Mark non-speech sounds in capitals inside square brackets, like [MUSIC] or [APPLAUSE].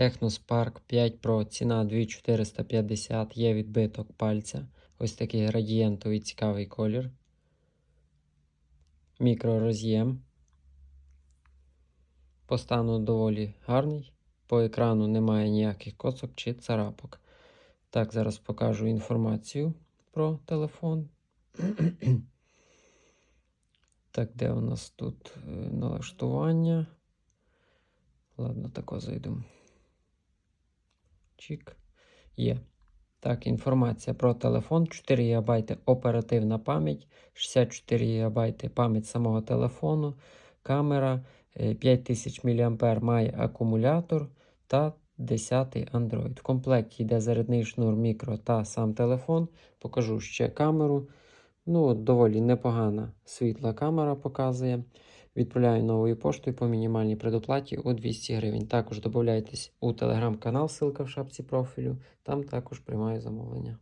Technospark 5 Pro, ціна 2450, є відбиток пальця. Ось такий градієнтовий цікавий колір. Мікророз'єм. По стану доволі гарний. По екрану немає ніяких косок чи царапок. Так, зараз покажу інформацію про телефон. [CLEARS THROAT] Так, де у нас тут е, налаштування? Ладно, тако зайду. Чик. Є. Так, інформація про телефон. 4 ГБ оперативна пам'ять, 64 ГБ пам'ять самого телефону, камера, е, 5000 мАh має акумулятор та 10 Android. В комплекті йде зарядний шнур мікро та сам телефон. Покажу ще камеру. Ну, доволі непогана світла камера показує. Відправляю новою поштою по мінімальній предоплаті у 200 гривень. Також додайтесь у телеграм-канал, ссылка в шапці профілю. Там також приймаю замовлення.